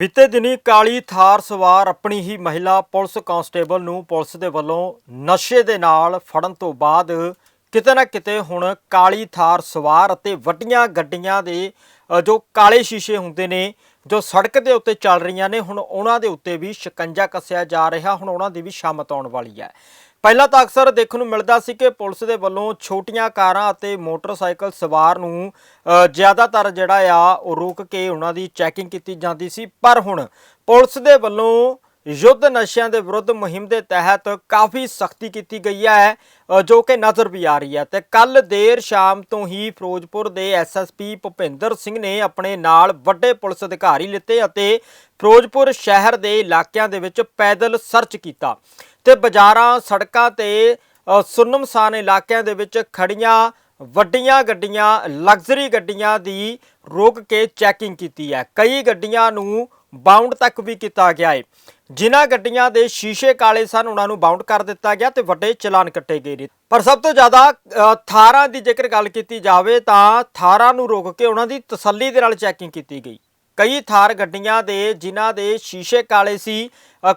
ਬੀਤੇ ਦਿਨੀ ਕਾਲੀ ਥਾਰ ਸਵਾਰ ਆਪਣੀ ਹੀ ਮਹਿਲਾ ਪੁਲਿਸ ਕਾਂਸਟੇਬਲ ਨੂੰ ਪੁਲਿਸ ਦੇ ਵੱਲੋਂ ਨਸ਼ੇ ਦੇ ਨਾਲ ਫੜਨ ਤੋਂ ਬਾਅਦ ਕਿਤੇ ਨਾ ਕਿਤੇ ਹੁਣ ਕਾਲੀ ਥਾਰ ਸਵਾਰ ਅਤੇ ਵੱਡੀਆਂ ਗੱਡੀਆਂ ਦੇ ਅ, ਜੋ ਕਾਲੇ ਸ਼ੀਸ਼ੇ ਹੁੰਦੇ ਨੇ ਜੋ ਸੜਕ ਦੇ ਉੱਤੇ ਚੱਲ ਰਹੀਆਂ ਨੇ ਹੁਣ ਉਹਨਾਂ ਦੇ ਉੱਤੇ ਵੀ ਸ਼ਿਕੰਜਾ ਕੱਸਿਆ ਜਾ ਰਿਹਾ ਹੁਣ ਉਹਨਾਂ ਦੀ ਵੀ ਸ਼ਾਮਤ ਆਉਣ ਵਾਲੀ ਹੈ। ਪਹਿਲਾਂ ਤਾਂ ਅਕਸਰ ਦੇਖਣ ਨੂੰ ਮਿਲਦਾ ਸੀ ਕਿ ਪੁਲਿਸ ਦੇ ਵੱਲੋਂ ਛੋਟੀਆਂ ਕਾਰਾਂ ਅਤੇ ਮੋਟਰਸਾਈਕਲ ਸਵਾਰ ਨੂੰ ਜ਼ਿਆਦਾਤਰ ਜਿਹੜਾ ਆ, ਉਹ ਰੋਕ ਕੇ ਉਹਨਾਂ ਦੀ ਚੈਕਿੰਗ ਕੀਤੀ ਜਾਂਦੀ ਸੀ। ਪਰ ਹੁਣ ਪੁਲਿਸ ਦੇ ਵੱਲੋਂ ਯੁੱਧ ਨਸ਼ਿਆਂ ਦੇ ਵਿਰੁੱਧ ਮੁਹਿੰਮ ਦੇ ਤਹਿਤ ਕਾਫੀ ਸਖਤੀ ਕੀਤੀ ਗਈ ਹੈ ਜੋ ਕਿ ਨਜ਼ਰ ਵੀ ਆ ਰਹੀ ਹੈ। ਤੇ ਕੱਲ ਦੇਰ ਸ਼ਾਮ ਤੋਂ ਹੀ ਫਿਰੋਜ਼ਪੁਰ ਦੇ ਐਸਐਸਪੀ ਭੁਪਿੰਦਰ ਸਿੰਘ ਨੇ ਆਪਣੇ ਨਾਲ ਵੱਡੇ ਪੁਲਿਸ ਅਧਿਕਾਰੀ ਲਿੱਤੇ ਅਤੇ ਫਿਰੋਜ਼ਪੁਰ ਸ਼ਹਿਰ ਦੇ ਇਲਾਕਿਆਂ ਦੇ ਵਿੱਚ ਪੈਦਲ ਸਰਚ ਕੀਤਾ। ਤੇ ਬਾਜ਼ਾਰਾਂ ਸੜਕਾਂ ਤੇ ਅ, ਸੁੰਨਮਸਾਨ ਇਲਾਕਿਆਂ ਦੇ ਵਿੱਚ ਖੜੀਆਂ ਵੱਡੀਆਂ ਗੱਡੀਆਂ ਲਗਜ਼ਰੀ ਗੱਡੀਆਂ ਦੀ ਰੋਕ ਕੇ ਚੈਕਿੰਗ ਕੀਤੀ ਹੈ। ਕਈ ਗੱਡੀਆਂ ਨੂੰ ਬਾਉਂਡ ਤੱਕ ਵੀ ਕੀਤਾ ਗਿਆ ਹੈ ਜਿਨ੍ਹਾਂ ਗੱਡੀਆਂ ਦੇ ਸ਼ੀਸ਼ੇ ਕਾਲੇ ਸਨ ਉਹਨਾਂ ਨੂੰ ਬਾਉਂਡ ਕਰ ਦਿੱਤਾ ਗਿਆ ਤੇ ਵੱਡੇ ਚਲਾਨ ਕੱਟੇ ਗਏ ਨੇ। ਪਰ ਸਭ ਤੋਂ ਜ਼ਿਆਦਾ ਥਾਰਾਂ ਦੀ ਜੇਕਰ ਗੱਲ ਕੀਤੀ ਜਾਵੇ ਤਾਂ ਥਾਰਾਂ ਨੂੰ ਰੋਕ ਕੇ ਉਹਨਾਂ ਦੀ ਤਸੱਲੀ ਦੇ ਨਾਲ ਚੈਕਿੰਗ ਕੀਤੀ ਗਈ। ਕਈ ਥਾਰ ਗੱਡੀਆਂ ਦੇ ਜਿਨ੍ਹਾਂ ਦੇ ਸ਼ੀਸ਼ੇ ਕਾਲੇ ਸੀ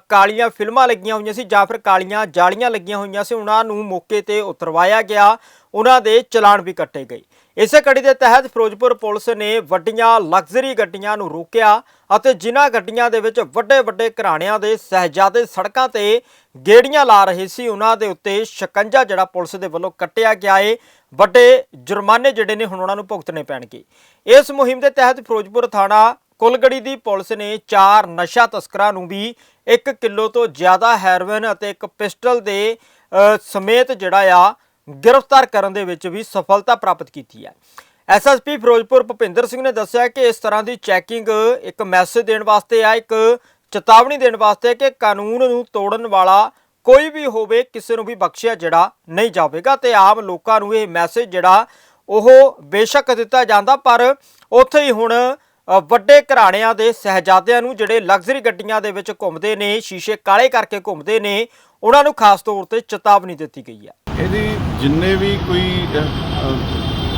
ਕਾਲੀਆਂ ਫਿਲਮਾਂ ਲੱਗੀਆਂ ਹੋਈਆਂ ਸੀ ਜਾਂ ਫਿਰ ਕਾਲੀਆਂ ਜਾਲੀਆਂ ਲੱਗੀਆਂ ਹੋਈਆਂ ਸੀ, ਉਹਨਾਂ ਨੂੰ ਮੌਕੇ ਤੇ ਉਤਰਵਾਇਆ ਗਿਆ, ਉਹਨਾਂ ਦੇ ਚਲਾਨ ਵੀ ਕੱਟੇ ਗਏ। ਇਸੇ ਕੜੀ ਦੇ ਤਹਿਤ ਫਿਰੋਜ਼ਪੁਰ ਪੁਲਿਸ ਨੇ ਵੱਡੀਆਂ ਲਗਜ਼ਰੀ ਗੱਡੀਆਂ ਨੂੰ ਰੋਕਿਆ ਅਤੇ ਜਿਨ੍ਹਾਂ ਗੱਡੀਆਂ ਦੇ ਵਿੱਚ ਵੱਡੇ ਵੱਡੇ ਘਰਾਣਿਆਂ ਦੇ ਸਹਿਜਾਦੇ ਸੜਕਾਂ ਤੇ ਗੇੜੀਆਂ ਲਾ ਰਹੇ ਸੀ, ਉਹਨਾਂ ਦੇ ਉੱਤੇ ਸ਼ਿਕੰਜਾ ਜਿਹੜਾ ਪੁਲਿਸ ਦੇ ਵੱਲੋਂ ਕੱਟਿਆ ਗਿਆ ਏ। ਵੱਡੇ ਜੁਰਮਾਨੇ ਜਿਹੜੇ ਨੇ ਹੁਣ ਉਹਨਾਂ ਨੂੰ ਭੁਗਤਣੇ ਪੈਣਗੇ। ਇਸ ਮੁਹਿੰਮ ਦੇ ਤਹਿਤ ਫਿਰੋਜ਼ਪੁਰ ਥਾਣਾ ਕੁਲਗੜੀ ਦੀ ਪੁਲਿਸ ਨੇ ਚਾਰ ਨਸ਼ਾ ਤਸਕਰਾਂ ਨੂੰ ਵੀ 1 ਕਿਲੋ ਤੋਂ ਜ਼ਿਆਦਾ ਹੈਰੋਇਨ ਅਤੇ ਇੱਕ ਪਿਸਟਲ ਦੇ ਸਮੇਤ ਜਿਹੜਾ ਆ, ਗ੍ਰਿਫਤਾਰ ਕਰਨ ਦੇ ਵਿੱਚ ਵੀ ਸਫਲਤਾ ਪ੍ਰਾਪਤ ਕੀਤੀ ਹੈ। ਐਸਐਸਪੀ ਫਿਰੋਜ਼ਪੁਰ ਭੁਪਿੰਦਰ ਸਿੰਘ ਨੇ ਦੱਸਿਆ ਕਿ ਇਸ ਤਰ੍ਹਾਂ ਦੀ ਚੈਕਿੰਗ ਇੱਕ ਮੈਸੇਜ ਦੇਣ ਵਾਸਤੇ ਆ, ਇੱਕ ਚੇਤਾਵਨੀ ਦੇਣ ਵਾਸਤੇ ਕਿ ਕਾਨੂੰਨ ਨੂੰ ਤੋੜਨ ਵਾਲਾ ਕੋਈ ਵੀ ਹੋਵੇ, ਕਿਸੇ ਨੂੰ ਵੀ ਬਖਸ਼ਿਆ ਜਿਹੜਾ ਨਹੀਂ ਜਾਵੇਗਾ ਤੇ ਆਮ ਲੋਕਾਂ ਨੂੰ ਇਹ ਮੈਸੇਜ ਜਿਹੜਾ ਉਹ ਬੇਸ਼ੱਕ ਦਿੱਤਾ ਜਾਂਦਾ, ਪਰ ਉੱਥੇ ਹੀ ਹੁਣ ਵੱਡੇ ਘਰਾਣਿਆਂ ਦੇ ਸਹਿਜਾਦਿਆਂ ਨੂੰ ਜਿਹੜੇ ਲਗਜ਼ਰੀ ਗੱਡੀਆਂ ਦੇ ਵਿੱਚ ਘੁੰਮਦੇ ਨੇ, ਸ਼ੀਸ਼ੇ ਕਾਲੇ ਕਰਕੇ ਘੁੰਮਦੇ ਨੇ, ਉਹਨਾਂ ਨੂੰ ਖਾਸ ਤੌਰ ਤੇ ਚੇਤਾਵਨੀ ਦਿੱਤੀ ਗਈ ਹੈ। ਇਹਦੀ ਜਿੰਨੇ ਵੀ ਕੋਈ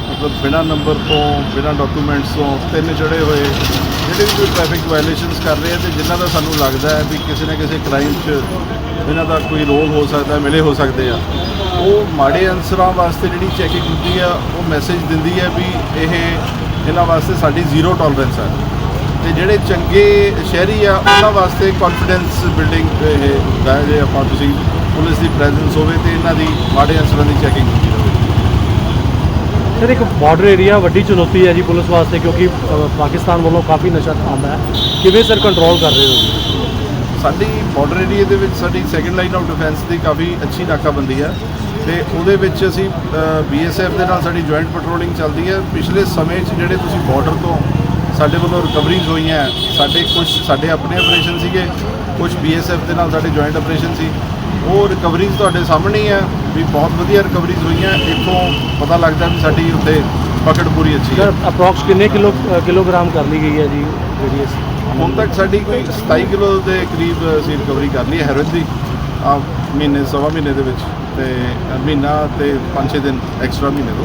ਮਤਲਬ ਬਿਨਾਂ ਨੰਬਰ ਤੋਂ, ਬਿਨਾਂ ਡਾਕੂਮੈਂਟਸ ਤੋਂ ਤਿੰਨ ਜੜੇ ਹੋਏ, ਜਿਹੜੇ ਵੀ ਕੋਈ ਟ੍ਰੈਫਿਕ ਵਾਇਲੇਸ਼ਨਸ ਕਰ ਰਹੇ ਆ ਤੇ ਜਿਨ੍ਹਾਂ ਦਾ ਸਾਨੂੰ ਲੱਗਦਾ ਹੈ ਵੀ ਕਿਸੇ ਨਾ ਕਿਸੇ ਕ੍ਰਾਈਮ 'ਚ ਇਹਨਾਂ ਦਾ ਕੋਈ ਰੋਲ ਹੋ ਸਕਦਾ, ਮਿਲੇ ਹੋ ਸਕਦੇ ਆ, ਉਹ ਮਾੜੇ ਅਨਸਰਾਂ ਵਾਸਤੇ ਜਿਹੜੀ ਚੈਕਿੰਗ ਹੁੰਦੀ ਆ, ਉਹ ਮੈਸੇਜ ਦਿੰਦੀ ਹੈ ਵੀ ਇਹ ਇਹਨਾਂ ਵਾਸਤੇ ਸਾਡੀ ਜ਼ੀਰੋ ਟੋਲਰੈਂਸ ਹੈ। ਤੇ ਜਿਹੜੇ ਚੰਗੇ ਸ਼ਹਿਰੀ ਆ ਉਹਨਾਂ ਵਾਸਤੇ ਕੌਨਫੀਡੈਂਸ ਬਿਲਡਿੰਗ ਇਹ ਹੁੰਦਾ ਜੇ ਆਪਾਂ ਤੁਸੀਂ ਪੁਲਿਸ ਦੀ ਪ੍ਰੈਜ਼ੈਂਸ ਹੋਵੇ ਤੇ ਇਹਨਾਂ ਦੀ ਮਾੜੇ ਅਨਸਰਾਂ ਦੀ ਚੈਕਿੰਗ ਹੁੰਦੀ ਰਹੇ। ਸਰ ਇੱਕ ਬਾਰਡਰ ਏਰੀਆ ਵੱਡੀ ਚੁਣੌਤੀ ਹੈ ਜੀ ਪੁਲਿਸ ਵਾਸਤੇ ਕਿਉਂਕਿ ਪਾਕਿਸਤਾਨ ਵੱਲੋਂ ਕਾਫੀ ਨਸ਼ਾ ਆਉਂਦਾ ਹੈ। ਕਿਵੇਂ ਸਰ ਕੰਟਰੋਲ ਕਰ ਰਹੇ ਹੋ ਜੀ? ਸਾਡੀ ਬਾਰਡਰ ਏਰੀਆ ਦੇ ਵਿੱਚ ਸਾਡੀ ਸੈਕੰਡ ਲਾਈਨ ਆਫ ਡਿਫੈਂਸ ਦੀ ਕਾਫੀ ਅੱਛੀ ਨਾਕਾਬੰਦੀ ਹੈ। ਤੇ ਉਹਦੇ ਵਿੱਚ ਅਸੀਂ ਬੀਐਸਐਫ ਦੇ ਨਾਲ ਸਾਡੀ ਜੁਆਇੰਟ ਪੈਟਰੋਲਿੰਗ ਚੱਲਦੀ ਹੈ। ਪਿਛਲੇ ਸਮੇਂ 'ਚ ਜਿਹੜੇ ਤੁਸੀਂ ਬਾਰਡਰ ਤੋਂ ਸਾਡੇ ਵੱਲੋਂ ਰਿਕਵਰੀਜ਼ ਹੋਈਆਂ ਸਾਡੇ ਕੁਝ ਸਾਡੇ ਆਪਣੇ ਆਪਰੇਸ਼ਨ ਸੀਗੇ ਕੁਝ ਬੀਐਸਐਫ ਦੇ ਨਾਲ ਸਾਡੇ ਜੁਆਇੰਟ ਆਪਰੇਸ਼ਨ ਸੀ। ਉਹ ਰਿਕਵਰੀਜ਼ ਤੁਹਾਡੇ ਸਾਹਮਣੇ ਹੀ ਹੈ ਵੀ ਬਹੁਤ ਵਧੀਆ ਰਿਕਵਰੀਜ਼ ਹੋਈਆਂ। ਇੱਥੋਂ ਪਤਾ ਲੱਗਦਾ ਵੀ ਸਾਡੀ ਉੱਥੇ ਪਕੜ ਪੂਰੀ ਅੱਛੀ ਹੈ। ਅਪਰੋਕਸ ਕਿੰਨੇ ਕਿਲੋ ਕਿਲੋਗ੍ਰਾਮ ਕਰ ਲਈ ਗਈ ਹੈ ਜੀ ਜਿਹੜੀ ਹੁਣ ਤੱਕ ਸਾਡੀ ਕੋਈ 27 ਕਿਲੋ ਦੇ ਕਰੀਬ ਅਸੀਂ ਰਿਕਵਰੀ ਕਰ ਲਈ ਹੈ ਹੈਰੋਇਨ ਦੀ ਆ ਮਹੀਨੇ ਸਵਾ ਮਹੀਨੇ ਦੇ ਵਿੱਚ। ਤੇ ਮਹੀਨਾ ਤੇ 5-6 ਦਿਨ ਐਕਸਟਰਾ ਮਹੀਨੇ ਤੋਂ।